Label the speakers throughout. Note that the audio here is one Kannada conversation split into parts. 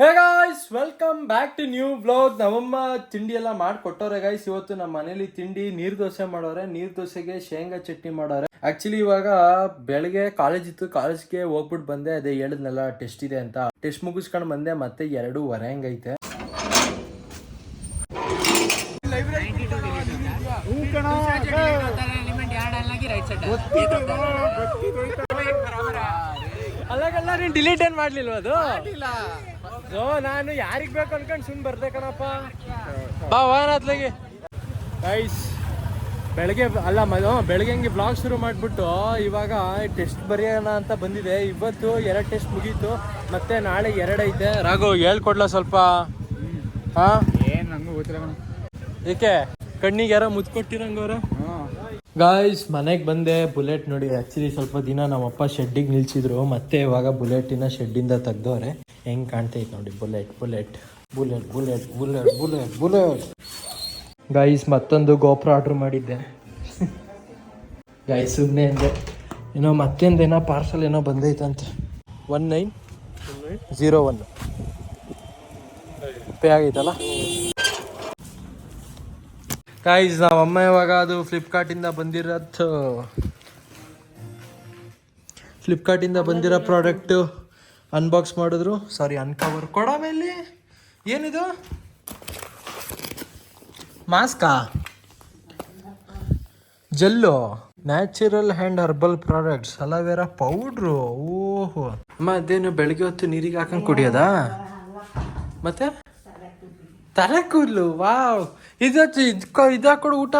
Speaker 1: Hey guys welcome back to new blog ನಮ್ಮಮ್ಮ ತಿಂಡಿ ಎಲ್ಲ ಮಾಡ್ಕೊಟ್ಟವ್ರೆ ಗಾಯ್ಸ್ ಇವತ್ತು ನಮ್ಮ ಮನೇಲಿ ತಿಂಡಿ ನೀರ್ ದೋಸೆ ಮಾಡೋರೆ. ನೀರ್ ದೋಸೆಗೆ ಶೇಂಗಾ ಚಟ್ನಿ ಮಾಡೋರೆ. ಆಕ್ಚುಲಿ ಇವಾಗ ಬೆಳಗ್ಗೆ ಕಾಲೇಜ್ ಇತ್ತು. ಕಾಲೇಜ್ಗೆ ಹೋಗ್ಬಿಟ್ಟು ಬಂದೆ. ಅದೇ ಹೇಳಿದ್ನಲ್ಲ ಟೆಸ್ಟ್ ಇದೆ ಅಂತ. ಟೆಸ್ಟ್ ಮುಗಿಸ್ಕೊಂಡು ಬಂದೆ. ಮತ್ತೆ ಎರಡೂವರೆ ಹಂಗೈತೆ. ಅಲ್ಲಾಗೆಲ್ಲ ನೀನ್ ಡಿಲೀಟ್ ಏನ್ ಮಾಡ್ಲಿಲ್ವ ಅದು? ಸೊ ನಾನು ಯಾರಿಗ್ ಬೇಕು ಅನ್ಕೊಂಡು ಸುಮ್ ಬರ್ದೆ ಕಣಪ್ಪ. ಬಾ ವಾರತ್ಲಾಗೆ ಗೈಸ್ ಬೆಳಗ್ಗೆ ಅಲ್ಲ ಮದು ಬೆಳಗ್ಗೆ ಹಂಗೆ ಬ್ಲಾಗ್ ಶುರು ಮಾಡಿಬಿಟ್ಟು ಇವಾಗ ಟೆಸ್ಟ್ ಬರೆಯೋಣ ಅಂತ ಬಂದಿದೆ. ಇವತ್ತು ಎರಡು ಟೆಸ್ಟ್ ಮುಗೀತು. ಮತ್ತೆ ನಾಳೆ ಎರಡು ಐತೆ. ರಾಘು ಹೇಳ್ಕೊಡ್ಲ ಸ್ವಲ್ಪ? ಹಾ?
Speaker 2: ಏನ್ ನಂಗೂ ಗೊತ್ತಿಲ್ಲ
Speaker 1: ಏಕೆ? ಕಣ್ಣಿಗೆ ಯಾರೋ ಮುತ್ಕೊಟ್ಟಿರಂಗವ್ರೆ ಗಾಯ್ಸ್ ಮನೆಗೆ ಬಂದೆ, ಬುಲೆಟ್ ನೋಡಿ. ಆ್ಯಕ್ಚುಲಿ ಸ್ವಲ್ಪ ದಿನ ನಮ್ಮಪ್ಪ ಶೆಡ್ಡಿಗೆ ನಿಲ್ಸಿದ್ರು. ಮತ್ತೆ ಇವಾಗ ಬುಲೆಟಿನ ಶೆಡ್ಡಿಂದ ತೆಗ್ದವ್ರೆ. ಹೆಂಗೆ ಕಾಣ್ತೈತೆ ನೋಡಿ, bullet bullet bullet bullet bullet bullet bullet. Guys ಮತ್ತೊಂದು ಗೋಪುರ ಆರ್ಡ್ರ್ ಮಾಡಿದ್ದೆ. ಗಾಯ್ಸ್ ಸುಮ್ಮನೆ ಅಂದೆ. ಏನೋ ಮತ್ತೊಂದೇನೋ ಪಾರ್ಸಲ್ ಏನೋ ಬಂದೈತಂತ. One nine zero one pay ಆಗೈತಲ್ಲ? Guys ನಮ್ಮ ಅಮ್ಮ ಇವಾಗ ಅದು ಫ್ಲಿಪ್ಕಾರ್ಟಿಂದ ಬಂದಿರೋದು ಫ್ಲಿಪ್ಕಾರ್ಟಿಂದ ಬಂದಿರೋ ಪ್ರಾಡಕ್ಟು ಅನ್ಬಾಕ್ಸ್ ಮಾಡಿದ್ರು. ಸಾರಿ ಅನ್ಕವರ್ ಕೊಡ ಮೇಲೆ. ಏನಿದು? ಮಾಸ್ಕಾ gel natural hand herbal products aloe vera powder ಓಹೋ. ಅಮ್ಮ, ಅದೇನು ಬೆಳಗ್ಗೆ ಹೊತ್ತು ನೀರಿಗೆ ಹಾಕೊಂಡು ಕುಡಿಯೋದಾ? ಮತ್ತೆ? ಕೂದಲು ವಾವ್ ಇದಕ್ಕೋ ಇದಾಕೊಡು ಊಟ.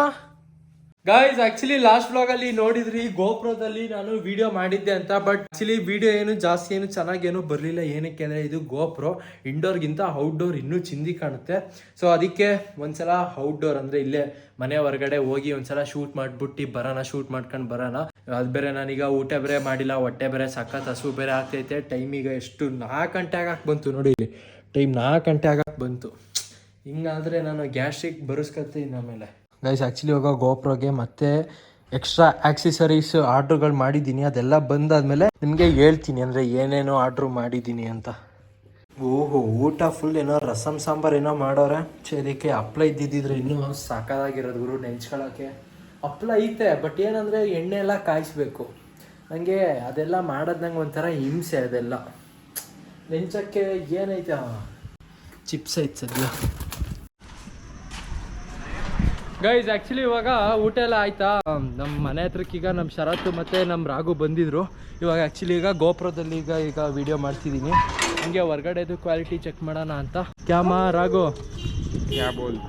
Speaker 1: ಗಾಯ್ಸ್ ಆಕ್ಚುಲಿ ಲಾಸ್ಟ್ ಬ್ಲಾಗ್ ಅಲ್ಲಿ ನೋಡಿದ್ರಿ, ಗೋಪ್ರೋದಲ್ಲಿ ನಾನು ವಿಡಿಯೋ ಮಾಡಿದ್ದೆ ಅಂತ ಬಟ್ ಆಕ್ಚುಲಿ ವಿಡಿಯೋ ಏನು ಜಾಸ್ತಿ ಏನು ಚೆನ್ನಾಗಿ ಏನು ಬರಲಿಲ್ಲ. ಏನಕ್ಕೆ ಅಂದ್ರೆ ಇದು ಗೋಪ್ರೋ ಇಂಡೋರ್ಗಿಂತ ಔಟ್ಡೋರ್ ಇನ್ನೂ ಚಿಂದಿ ಕಾಣುತ್ತೆ. ಸೊ ಅದಕ್ಕೆ ಒಂದ್ಸಲ ಔಟ್ಡೋರ್ ಅಂದ್ರೆ ಇಲ್ಲೇ ಮನೆ ಹೊರಗಡೆ ಹೋಗಿ ಒಂದ್ಸಲ ಶೂಟ್ ಮಾಡ್ಬಿಟ್ಟು ಬರೋಣ ಶೂಟ್ ಮಾಡ್ಕೊಂಡು ಬರೋಣ. ಅದು ಬೇರೆ ನಾನೀಗ ಊಟ ಬೇರೆ ಮಾಡಿಲ್ಲ, ಹೊಟ್ಟೆ ಬೇರೆ ಸಖತ್, ಹಸು ಬೇರೆ ಆಗ್ತೈತೆ. ಟೈಮ್ ಈಗ ಎಷ್ಟು ನಾಲ್ಕು ಗಂಟೆ ಆಗಕ್ಕೆ ಬಂತು ನೋಡಿ ಇಲ್ಲಿ. ಟೈಮ್ ನಾಲ್ಕು ಗಂಟೆ ಆಗಕ್ಕೆ ಬಂತು. ಹಿಂಗಾದ್ರೆ ನಾನು ಗ್ಯಾಸ್ಟ್ರಿಕ್ ಬರೆಸ್ಕೊತೀನಿ ಆಮೇಲೆ. ಗೈಸ್ ಆ್ಯಕ್ಚುಲಿ ಇವಾಗ ಗೋಪ್ರೋಗೆ ಮತ್ತೆ ಎಕ್ಸ್ಟ್ರಾ ಆಕ್ಸೆಸರೀಸ್ ಆರ್ಡ್ರುಗಳು ಮಾಡಿದ್ದೀನಿ. ಅದೆಲ್ಲ ಬಂದಾದಮೇಲೆ ನಿಮಗೆ ಹೇಳ್ತೀನಿ ಅಂದರೆ ಏನೇನೋ ಆರ್ಡ್ರು ಮಾಡಿದ್ದೀನಿ ಅಂತ. ಓಹೋ ಊಟ ಫುಲ್ ಏನೋ ರಸಮ್ ಸಾಂಬಾರ್ ಏನೋ ಮಾಡೋರೆ. ಚೇರಿಕೆ ಇದಕ್ಕೆ ಹಪ್ಳ ಇದ್ದಿದ್ದಿದ್ರೆ ಇನ್ನೂ ಸಾಕಾಗಿರೋದು ಗುರು ನೆಂಚ್ಕೊಳ್ಳೋಕ್ಕೆ ಹಪ್ಳ ಐತೆ ಬಟ್ ಏನಂದರೆ ಎಣ್ಣೆ ಎಲ್ಲ ಕಾಯಿಸ್ಬೇಕು. ನನಗೆ ಅದೆಲ್ಲ ಮಾಡೋದು ನಂಗೆ ಒಂಥರ ಹಿಂಸೆ ಅದೆಲ್ಲ. ನೆಂಚಕ್ಕೆ ಏನೈತೆ? ಚಿಪ್ಸ್ ಐತೆ ಸದ್ಯ. ಗೈಸ್ ಆ್ಯಕ್ಚುಲಿ ಇವಾಗ ಊಟ ಎಲ್ಲ ಆಯ್ತಾ? ನಮ್ಮ ಮನೆ ಹತ್ರಕ್ಕೀಗ ನಮ್ಮ ಶರತ್ ಮತ್ತು ನಮ್ಮ ರಾಘು ಬಂದಿದ್ರು. ಇವಾಗ ಆ್ಯಕ್ಚುಲಿ ಈಗ ಗೋಪುರದಲ್ಲಿ ಈಗ ಈಗ ವಿಡಿಯೋ ಮಾಡ್ತಿದ್ದೀನಿ ಹಂಗೆ ಹೊರ್ಗಡೆದು ಕ್ವಾಲಿಟಿ ಚೆಕ್ ಮಾಡೋಣ ಅಂತ. ಕ್ಯಾಮಾ ರಾಘು?
Speaker 2: ಕ್ಯಾ ಬೋಲ್?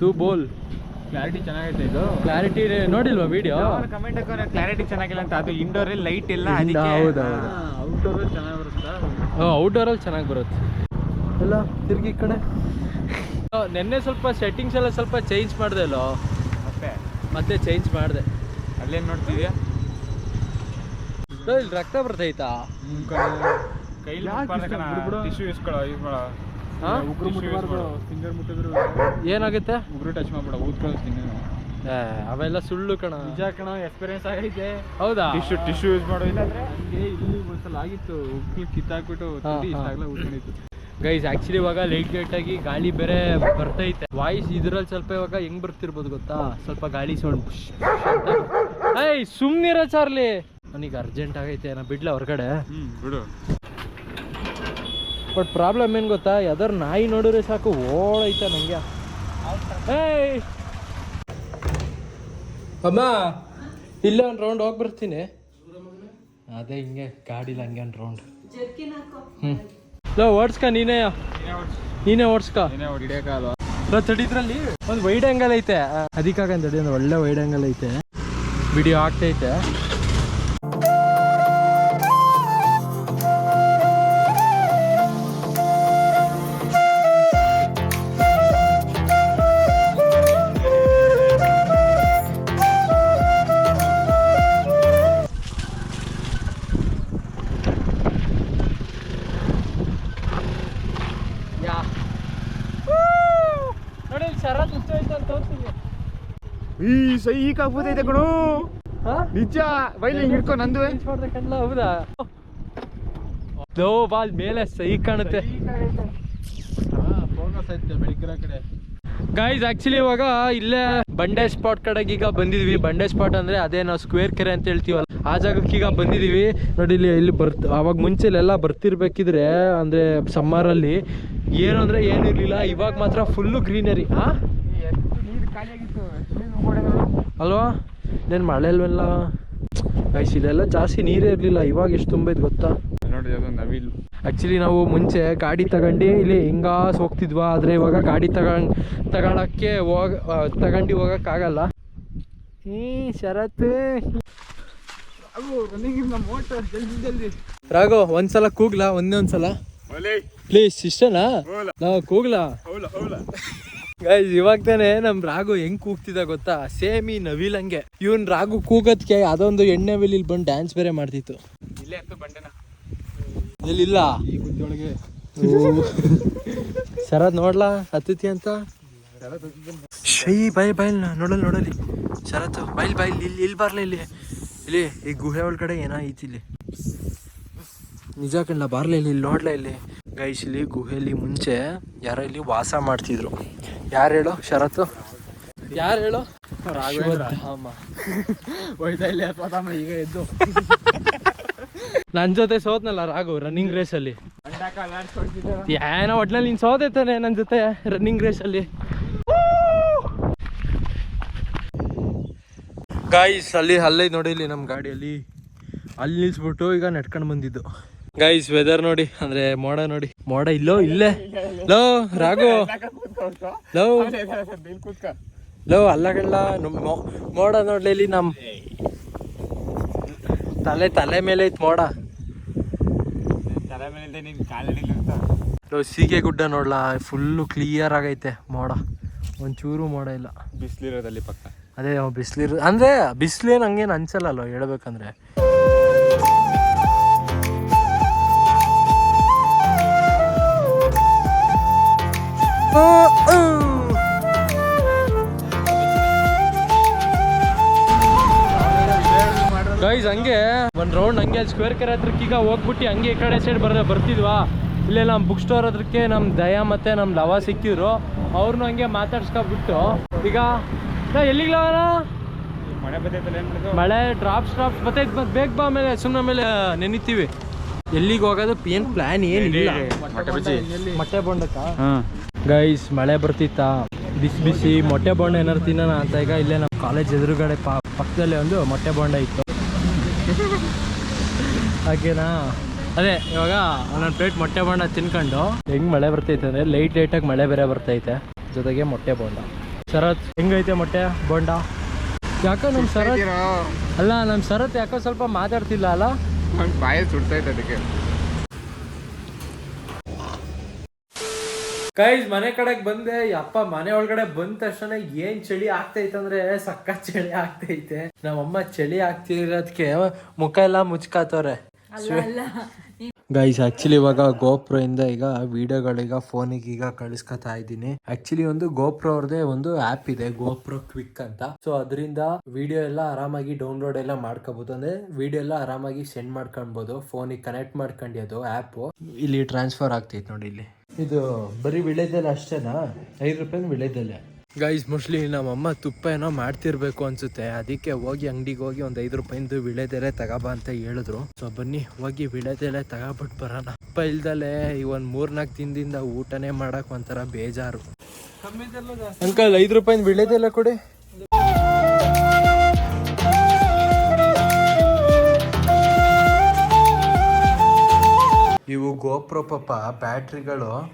Speaker 1: ತೂ ಬೋಲ್.
Speaker 2: ಕ್ಲಾರಿಟಿ ಚೆನ್ನಾಗೈತೆ ಇದು.
Speaker 1: ಕ್ಲಾರಿಟಿ ನೋಡಿಲ್ವಾ ವಿಡಿಯೋ
Speaker 2: ಕಮೆಂಟ್ ಕ್ಲಾರಿಟಿ ಚೆನ್ನಾಗಿಲ್ಲ ಅಂತ. ಅದು ಇಂಡೋರ್ ಲೈಟ್ ಇಲ್ಲ ಅದಕ್ಕೆ.
Speaker 1: ಹೌದು,
Speaker 2: ಔಟ್ಡೋರ್ ಚೆನ್ನಾಗಿ ಬರುತ್ತಾ?
Speaker 1: ಹಾಂ ಔಟ್ಡೋರಲ್ಲಿ ಚೆನ್ನಾಗಿ ಬರುತ್ತೆ. ಎಲ್ಲ ತಿರ್ಗಿ ಈ ಕಡೆ. ನೆನ್ನೆ ಸ್ವಲ್ಪ ಸೆಟ್ಟಿಂಗ್ಸ್ ಎಲ್ಲ ಸ್ವಲ್ಪ ಚೇಂಜ್ ಮಾಡಿದೆ ಅಲ್ಲೋ?
Speaker 2: ಮತ್ತೆ?
Speaker 1: ಮತ್ತೆ ಚೇಂಜ್ ಮಾಡಿದೆ.
Speaker 2: ಅಲ್ಲೇನು ನೋಡ್ತಿದ್ಯಾ?
Speaker 1: ಇಲ್ಲಿ ರಕ್ತ ಬರ್ತೈತಾ? ಏನಾಗುತ್ತೆ?
Speaker 2: ಉಗ್ರು ಟಚ್ ಮಾಡ್ಬೇಡ ಊದ್ಕೊಳ್ತೀನಿ
Speaker 1: ಅವೆಲ್ಲ ಸುಳ್ಳು ಕಣ.
Speaker 2: ನಿಜ ಕಣ ಎಕ್ಸ್ಪೀರಿಯನ್ಸ್ ಆಗೈತೆ.
Speaker 1: ಹೌದಾ?
Speaker 2: ಟಿಶ್ಯೂ ಟಿಶ್ಯೂ ಯೂಸ್ ಮಾಡೋ ಇಲ್ಲ ಇಲ್ಲಿ ಒಂದ್ಸಲ ಆಗಿತ್ತು. ಉಗ್ರು ಕಿತ್ತಾಕ್ಬಿಟ್ಟು
Speaker 1: ಇಷ್ಟ
Speaker 2: ತುಟಿ
Speaker 1: ಹಾ.
Speaker 2: ಇಷ್ಟಾಗ್ಲ ಉಳ್ಕೊಂಡಿತ್ತು
Speaker 1: ಗೈಸ್ ಆಕ್ಚುಲಿ ಇವಾಗ ಲೈಟ್ ಲೈಟ್ ಆಗಿ ಗಾಳಿ ಬೇರೆ ಬರ್ತೈತೆ. ವಾಯ್ಸ್ ಇದ್ರಲ್ಲಿ ಸ್ವಲ್ಪ ಇವಾಗ ಹೆಂಗ್ ಬರ್ತಿರ್ಬೋದು ಗೊತ್ತಾ? ಸ್ವಲ್ಪ ಗಾಳಿ ಸೌಂಡ್ ಐ ಸುಮ್ನಿರ ಚಾರ್ಲಿ. ನನಗೆ ಅರ್ಜೆಂಟ್ ಆಗೈತೆ ನಾ ಬಿಡ್ಲ ಹೊರಗಡೆ.
Speaker 2: ಬಿಡು.
Speaker 1: ಬಟ್ ಪ್ರಾಬ್ಲಮ್ ಏನು ಗೊತ್ತಾ? ಯಾವ್ದಾರು ನಾಯಿ ನೋಡಿದ್ರೆ ಸಾಕು ಓಡೈತೆ ನಂಗೆ. ಏಯ್! ಅಮ್ಮ ಇಲ್ಲ ಒಂದು ರೌಂಡ್ ಹೋಗಿ ಬರ್ತೀನಿ. ಅದೇ ಹಿಂಗೆ ಗಾಡಿಲಿ ಹಂಗೆ ಒಂದು ರೌಂಡ್ ಹ್ಞೂ ಓಡಿಸ್ಕ, ನೀನೇ. ನೀನೇ ಓಡಿಸ್ಕ. ತಡಿದ್ರಲ್ಲಿ ಒಂದು ವೈಡ್ ಆಂಗಲ್ ಐತೆ. ಅದಕ್ಕಾಗ ತಡಿ ಒಂದು ಒಳ್ಳೆ ವೈಡ್ ಆಂಗಲ್ ಐತೆ. ವಿಡಿಯೋ ಆಗ್ತೈತೆ.
Speaker 2: ಈ ಸೈಕ್ ಆಗ್ಬೋದೈತೆ ಕಣೋ. ನಿಜ ಬೈಲಿ ಹಿಡ್ಕೊ ನಂದು
Speaker 1: ಮಾಡ್ಬೇಕಲ್ಲ ಹೌದಾ? ಲೋ ಬಾಲ್ ಮೇಲೆ ಸೈ ಕಾಣುತ್ತೆ. ಗೈಸ್ ಆಕ್ಚುಲಿ ಇವಾಗ ಇಲ್ಲೇ ಬಂಡೆ ಸ್ಪಾಟ್ ಕಡೆಗೆ ಈಗ ಬಂದಿದ್ವಿ. ಬಂಡೆ ಸ್ಪಾಟ್ ಅಂದ್ರೆ ಅದೇ ನಾವು ಸ್ಕ್ವೇರ್ ಕೆರೆ ಅಂತ ಹೇಳ್ತೀವಲ್ಲ. ಆ ಜಾಗಕ್ಕೆ ಈಗ ಬಂದಿದೀವಿ. ನೋಡಿ ಇಲ್ಲಿ ಇಲ್ಲಿ ಬರ್ತ ಅವಾಗ ಮುಂಚೆ ಇಲ್ಲೆಲ್ಲ ಬರ್ತಿರ್ಬೇಕಿದ್ರೆ ಅಂದ್ರೆ ಸಮ್ಮರ್ ಅಲ್ಲಿ ಏನು ಅಂದ್ರೆ ಏನು ಇರ್ಲಿಲ್ಲ. ಇವಾಗ ಮಾತ್ರ ಫುಲ್ಲು ಗ್ರೀನರಿ ಆ
Speaker 2: ನೀರು ಖಾಲಿ ಆಗಿತ್ತು ನೀರು ನೋಡು
Speaker 1: ಅಲ್ವಾ నేను ಮಳೆ ಅಲ್ವೆಲ್ಲ ಗೈಸ್ ಇಲ್ಲೆಲ್ಲ ಜಾಸ್ತಿ ನೀರೇ ಇರಲಿಲ್ಲ. ಇವಾಗ ಎಷ್ಟು ತುಂಬೈತೆ ಗೊತ್ತಾ?
Speaker 2: ನೋಡಿ ಅದು ನವಿಲ್.
Speaker 1: ಆ್ಯಕ್ಚುಲಿ ನಾವು ಮುಂಚೆ ಗಾಡಿ ತಗೊಂಡು ಇಲ್ಲಿ ಹಿಂಗಾಸ್ ಹೋಗ್ತಿದ್ವಾ? ಆದರೆ ಇವಾಗ ಗಾಡಿ ತಗೊಂಡು ತಗೊಳಕ್ಕೆ ಹೋಗ ತಗೊಂಡು ಹೋಗೋಕ್ಕಾಗಲ್ಲ ಹ್ಞೂ ಶರತ್. ರಾಘು ಒಂದ್ಸಲ ಕೂಗ್ಲಾ? ಒಂದೇ ಒಂದ್ಸಲ? ಪ್ಲೀಸ್ ಇಷ್ಟನಾ? ನಾವು ಕೂಗ್ಲಾ? ಗೈಸ್ ಇವಾಗ ತಾನೆ ನಮ್ ರಾಘು ಹೆಂಗ್ ಕೂಗ್ತಿದ ಗೊತ್ತಾ? ಸೇಮ್ ಈ ನವಿಲ್ ಹಂಗೆ. ಇವನ್ ರಾಘು ಕೂಗತ್ಕೆ ಅದೊಂದು ಎಣ್ಣೆ ನವಿಲ್ ಇಲ್ಲಿ ಬಂದು ಡ್ಯಾನ್ಸ್ ಬೇರೆ ಮಾಡ್ತಿತ್ತು.
Speaker 2: ಇಲ್ಲೇ ಬಂಡೆನಾ. ಬಂಡೆನ
Speaker 1: ಇಲ್ಲ.
Speaker 2: ಈ ಗುದ್ದೊಳಗೆ
Speaker 1: ಶರತ್ ನೋಡ್ಲಾ? ಹತ್ತತಿ ಅಂತ? ಶೈ ಬೈಲ್ ಬೈಲ್ ನೋಡಲ್ ನೋಡಲಿ ಶರತ್ ಬೈಲ್ ಬೈಲ್ ಇಲ್ಲಿ ಇಲ್ಲಿ ಬರ್ಲ ಇಲ್ಲಿ. ಇಲ್ಲಿ ಈ ಗುಹೆ ಒಳಗಡೆ ಏನೋ ಐತಿ ಇಲ್ಲಿ. ನಿಜ ಕಣ್ಣ ಬಾರ್ಲ ಇಲ್ಲಿ ಇಲ್ಲಿ ನೋಡ್ಲಾ ಇಲ್ಲಿ. ಗೈಸ್ ಇಲ್ಲಿ ಗುಹೆಲಿ ಮುಂಚೆ ಯಾರೋ ಇಲ್ಲಿ ವಾಸ ಮಾಡ್ತಿದ್ರು. ಯಾರು ಹೇಳು? ಶರತ್ತು? ಯಾರು ಹೇಳು?
Speaker 2: ಈಗ ಎದ್ದು?
Speaker 1: ನನ್ ಜೊತೆ ಸೋತ್ನಲ್ಲ ರಾಘು ರನ್ನಿಂಗ್ ರೇಸ್ ಅಲ್ಲಿ. ಏನೋ ಒಟ್ನಲ್ಲಿ ನೀನ್ ಸೋತೈತಾನೆ ನನ್ನ ಜೊತೆ ರನ್ನಿಂಗ್ ರೇಸ್ ಅಲ್ಲಿ. ಗಾಯ್ಸ್ ಅಲ್ಲಿ ಅಲ್ಲೇ ನೋಡಿ ಇಲ್ಲಿ ನಮ್ಮ ಗಾಡಿಯಲ್ಲಿ ಅಲ್ಲಿ ನಿಲ್ಸ್ಬಿಟ್ಟು ಈಗ ನೆಟ್ಕೊಂಡು ಬಂದಿದ್ದು. ಗಾಯ್ಸ್ ವೆದರ್ ನೋಡಿ ಅಂದ್ರೆ ಮೋಡ ನೋಡಿ. ಮೋಡ ಇಲ್ಲೋ ಇಲ್ಲೇ? ಲೋ ರಾಘು? ಲೋ.
Speaker 2: ಬಿಲ್ ಕೂತ್ಕ.
Speaker 1: ನಮ್ಮ ಮೋಡ ನೋಡ್ಲಿ ಇಲ್ಲಿ ನಮ್ ತಲೆ ತಲೆ ಮೇಲೆ ಐತ್ ಮೋಡ.
Speaker 2: ತಲೆ ಮೇಲೆ ನಿನ್ ಕಾಲಡಿ ಅಂತ.
Speaker 1: ಲೋ ಸೀಗೆ ಗುಡ್ಡ ನೋಡ್ಲ ಫುಲ್ಲು ಕ್ಲಿಯರ್ ಆಗೈತೆ ಮೋಡ. ಒಂಚೂರು ಮೋಡ ಇಲ್ಲ.
Speaker 2: ಬಿಸಿಲಿರೋದಲ್ಲಿ ಪಕ್ಕ.
Speaker 1: ಅದೇ ಬಿಸಿಲಿರೋ ಅಂದ್ರೆ ಬಿಸಿಲೇನು ಹಂಗೇನು ಅನ್ಸಲ್ಲಲ್ಲೋ ಹೇಳ್ಬೇಕಂದ್ರೆ. ಗೈಸ್ ಹಂಗೆ ಒಂದ್ ರೌಂಡ್ ಹಂಗೆ ಅಲ್ಲಿ ಸ್ಕ್ವೇರ್ ಕೆರೆ ಹತ್ರಕ್ಕೆ ಈಗ ಹೋಗ್ಬಿಟ್ಟು ಹಂಗೆ ಈ ಕಡೆ ಸೈಡ್ ಬರ ಬರ್ತಿದ್ವಾ? ಇಲ್ಲೇ ನಮ್ಮ ಬುಕ್ ಸ್ಟೋರ್ ಹತ್ರಕ್ಕೆ ನಮ್ಮ ದಯಾ ಮತ್ತೆ ನಮ್ಮ ಲವ ಸಿಕ್ಕಿದ್ರು. ಅವ್ರನ್ನೂ ಹಂಗೆ ಮಾತಾಡ್ಸ್ಕೊಬಿಟ್ಟು. ಈಗ ನಾ
Speaker 2: ಮಳೆ
Speaker 1: ಡ್ರಾಪ್ಸ್ ಡ್ರಾಪ್ಸ್ ಮತ್ತೆ ಬೇಗ ಬಾ ಮೇಲೆ ಸುಮ್ಮನೆ ಮೇಲೆ ನೆನಿತೀವಿ. ಎಲ್ಲಿಗೆ ಹೋಗೋದು? ಏನು ಪ್ಲಾನ್ ಏನಿಲ್ಲ.
Speaker 2: ಮೊಟ್ಟೆ
Speaker 1: ಬೊಂಡಕ್ಕ
Speaker 2: ಹಾಂ.
Speaker 1: ಗೈಸ್ ಮಳೆ ಬರ್ತಿತ್ತಾ? ಬಿಸಿ ಬಿಸಿ ಮೊಟ್ಟೆ ಬೋಂಡ ಏನಾರು ತಿನ್ನೋಣ ಅಂತ ಈಗ ಇಲ್ಲೇ ನಮ್ಮ ಕಾಲೇಜ್ ಎದುರುಗಡೆ ಪಾ ಪಕ್ಕದಲ್ಲೇ ಒಂದು ಮೊಟ್ಟೆ ಬೋಂಡ ಇತ್ತು. ಹಾಗೇನಾ? ಅದೇ ಇವಾಗ ಒಂದೊಂದು ಪ್ಲೇಟ್ ಮೊಟ್ಟೆ ಬೋಂಡ ತಿನ್ಕೊಂಡು. ಹೆಂಗ್ ಮಳೆ ಬರ್ತೈತೆ ಅಂದ್ರೆ ಲೈಟ್ ಲೈಟಾಗಿ ಮಳೆ ಬೇರೆ ಬರ್ತೈತೆ. ಜೊತೆಗೆ ಮೊಟ್ಟೆ ಬೋಂಡ. ಶರತ್ ಹೆಂಗೈತೆ ಮೊಟ್ಟೆ ಬೋಂಡ? ಯಾಕೋ ನಮ್ಮ ಶರತ್ ಅಲ್ಲ ನಮ್ಮ ಶರತ್ ಯಾಕೋ ಸ್ವಲ್ಪ ಮಾತಾಡ್ತಿಲ್ಲ ಅಲ್ಲ?
Speaker 2: ಬಾಯಲ್ಲಿ ಬಾಯ ಸುಡ್ತೈತೆ ಅದಕ್ಕೆ.
Speaker 1: ಗೈಸ್ ಮನೆ ಕಡೆಗೆ ಬಂದೆ. ಅಪ್ಪ ಮನೆ ಒಳಗಡೆ ಬಂದ ತಕ್ಷಣ ಏನ್ ಚಳಿ ಆಗ್ತೈತೆ ಅಂದ್ರೆ ಸಕ್ಕ ಚಳಿ ಆಗ್ತೈತೆ. ನಮ್ಮಮ್ಮ ಚಳಿ ಆಗ್ತಿರೋದಕ್ಕೆ ಮುಖ ಎಲ್ಲ ಮುಚ್ಕಾತವ್ರೆ. ಗೈಸ್ ಆಕ್ಚುಲಿ ಇವಾಗ ಗೋಪ್ರೋ ಇಂದ ಈಗ ವಿಡಿಯೋಗಳೀಗ ಫೋನಿಗೆ ಈಗ ಕಳಿಸ್ಕೊತಾ ಇದ್ದೀನಿ. ಆಕ್ಚುಲಿ ಒಂದು ಗೋಪ್ರೋ ಅವ್ರದೇ ಒಂದು ಆಪ್ ಇದೆ ಗೋಪ್ರೋ ಕ್ವಿಕ್ ಅಂತ. ಸೊ ಅದರಿಂದ ವಿಡಿಯೋ ಎಲ್ಲ ಆರಾಮಾಗಿ ಡೌನ್ಲೋಡ್ ಎಲ್ಲ ಮಾಡ್ಕೋಬಹುದು ಅಂದ್ರೆ ವಿಡಿಯೋ ಎಲ್ಲ ಆರಾಮಾಗಿ ಸೆಂಡ್ ಮಾಡ್ಕೊಳ್ಬಹುದು ಫೋನಿಗೆ ಕನೆಕ್ಟ್ ಮಾಡ್ಕೊಂಡಿದ್ದು ಆ್ಯಪ್ ಇಲ್ಲಿ ಟ್ರಾನ್ಸ್ಫರ್ ಆಗ್ತೈತೆ ನೋಡಿ ಇಲ್ಲಿ. ಇದು ಬರೀ ವಿಳೆದೆಲೆ ಅಷ್ಟೇನಾ? ಐದು ರೂಪಾಯಿ ವಿಳೆದೆಲೆ. ಗೈಸ್ ಮೋಸ್ಟ್ಲಿ ನಮ್ಮಮ್ಮ ತುಪ್ಪ ಏನೋ ಮಾಡ್ತಿರ್ಬೇಕು ಅನ್ಸುತ್ತೆ. ಅದಕ್ಕೆ ಹೋಗಿ ಅಂಗಡಿಗೆ ಹೋಗಿ ಒಂದು ಐದು ರೂಪಾಯಿಂದು ವಿಳೆದೆಲೆ ತಗೋಬ ಅಂತ ಹೇಳಿದ್ರು. ಸೊ ಬನ್ನಿ ಹೋಗಿ ವಿಳೆದೆಲೆ ತಗೋಬಿಟ್ಟು ಬರೋಣ. ತುಪ್ಪ ಇಲ್ದಲೆ ಈ ಒಂದು ಮೂರ್ನಾಲ್ಕು ದಿನದಿಂದ ಊಟನೇ ಮಾಡಕ್ ಒಂಥರ ಬೇಜಾರು. ಅಂಕಲ್ ಐದು ರೂಪಾಯಿಂದ ವಿಳೆದೆಲೆ ಕೊಡಿ. ಇವು ಗೋಪ್ರೋ ಪಾಪ ಬ್ಯಾಟ್ರಿಗಳು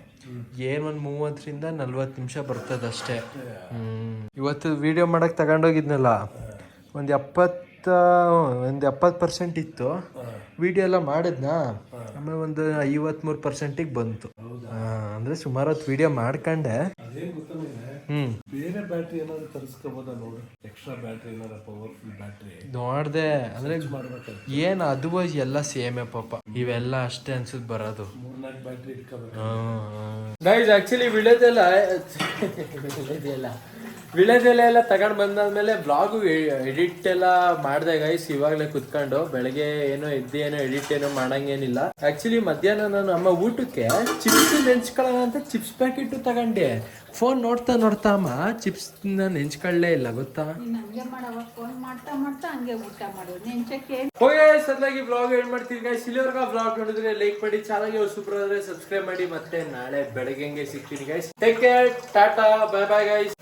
Speaker 1: ಏನ್ ಒಂದ್ ಮೂವತ್ತರಿಂದ ನಲ್ವತ್ತು ನಿಮಿಷ ಬರ್ತದಷ್ಟೇ. ಇವತ್ತು ವಿಡಿಯೋ ಮಾಡಕ್ ತಗೊಂಡೋಗಿದ್ನಲ್ಲ? ಒಂದ್ ಎಪ್ಪತ್ತ, ಒಂದ್ ಎಪ್ಪತ್ತು ಪರ್ಸೆಂಟ್ ಇತ್ತು. ವಿಡಿಯೋ ಎಲ್ಲ ಮಾಡಿದ್ನಾ? ಆಮೇಲೆ ಒಂದು ಐವತ್ಮೂರು ಪರ್ಸೆಂಟಿಗೆ ಬಂತು. ಅಂದರೆ ಸುಮಾರು ಹೊತ್ತು ವಿಡಿಯೋ ಮಾಡ್ಕೊಂಡೆ.
Speaker 3: ಬೇರೆ ಬ್ಯಾಟ್ರಿ ಏನಾದ್ರು ತರಿಸ್ಕೋಬೋದ ನೋಡು? ಎಕ್ಸ್ಟ್ರಾ ಬ್ಯಾಟ್ರಿ ಏನಾದ್ರು ಪವರ್ಫುಲ್ ಬ್ಯಾಟ್ರಿ.
Speaker 1: ನೋಡ್ದೆ ಅಂದ್ರೆ ಏನ್ ಅದು ಎಲ್ಲ ಸೇಮ್ ಪಾಪ. ಇವೆಲ್ಲ ಅಷ್ಟೇ ಅನ್ಸುತ್ತೆ ಬರೋದು.
Speaker 3: ಮೂರ್ನಾಲ್ಕು ಬ್ಯಾಟ್ರಿ ಇಟ್ಕೋಬೇಕು.
Speaker 1: ಗೈಸ್ ಆಕ್ಚುಲಿ ವಿಳೆದೆಲ್ಲ ವಿಳೆದೆಲ್ಲ. ವಿಳೆದೆಲೆ ಎಲ್ಲ ತಗೊಂಡ್ ಬಂದಾದ್ಮೇಲೆ ಬ್ಲಾಗು ಎಡಿಟ್ ಎಲ್ಲ ಮಾಡ್ದೆ ಗೈಸ್ ಇವಾಗ್ಲೇ ಕುತ್ಕೊಂಡು. ಬೆಳಗ್ಗೆ ಏನೋ ಎದ್ದು ಏನೋ ಎಡಿಟ್ ಏನೋ ಮಾಡಂಗೇನಿಲ್ಲ. ಆಕ್ಚುಲಿ ಮಧ್ಯಾಹ್ನ ನಾನು ಅಮ್ಮ ಊಟಕ್ಕೆ ಚಿಪ್ಸ್ ನೆಂಚ್ಕೊಳ್ಳೋಣ ಅಂತ ಚಿಪ್ಸ್ ಪ್ಯಾಕೆಟ್ ತಗೊಂಡೆ. ಫೋನ್ ನೋಡ್ತಾ ನೋಡ್ತಾ ಅಮ್ಮ ಚಿಪ್ಸ್ ನೆಂಚ್ಕೊಳ್ಳೇ ಇಲ್ಲ ಗೊತ್ತಾ?
Speaker 4: ನೀನ್ ಹಂಗೆ ಮಾಡವ ಫೋನ್ ಮಾಡ್ತಾ ಮಾಡ್ತಾ ಹಂಗೆ ಊಟ ಮಾಡೋದು ನೆಂಚಕ್ಕೆ
Speaker 1: ಹೋಗಿ ಸದ್ಯಾಗಿ ಬ್ಲಾಗ್ ಏನ್ ಮಾಡ್ತೀನಿ ಗೈಸ್ ಇಲ್ಲಿವರೆಗೂ ಬ್ಲಾಗ್ ನೋಡಿದ್ರೆ ಲೈಕ್ ಮಾಡಿ ಚಾನಲ್ಗೆ ಸೂಪರ್ ಆದ್ರೆ ಸಬ್ಸ್ಕ್ರೈಬ್ ಮಾಡಿ ಮತ್ತೆ ನಾಳೆ ಬೆಳಗ್ಗೆ ಸಿಗ್ತೀನಿ guys take care tata bye bye guys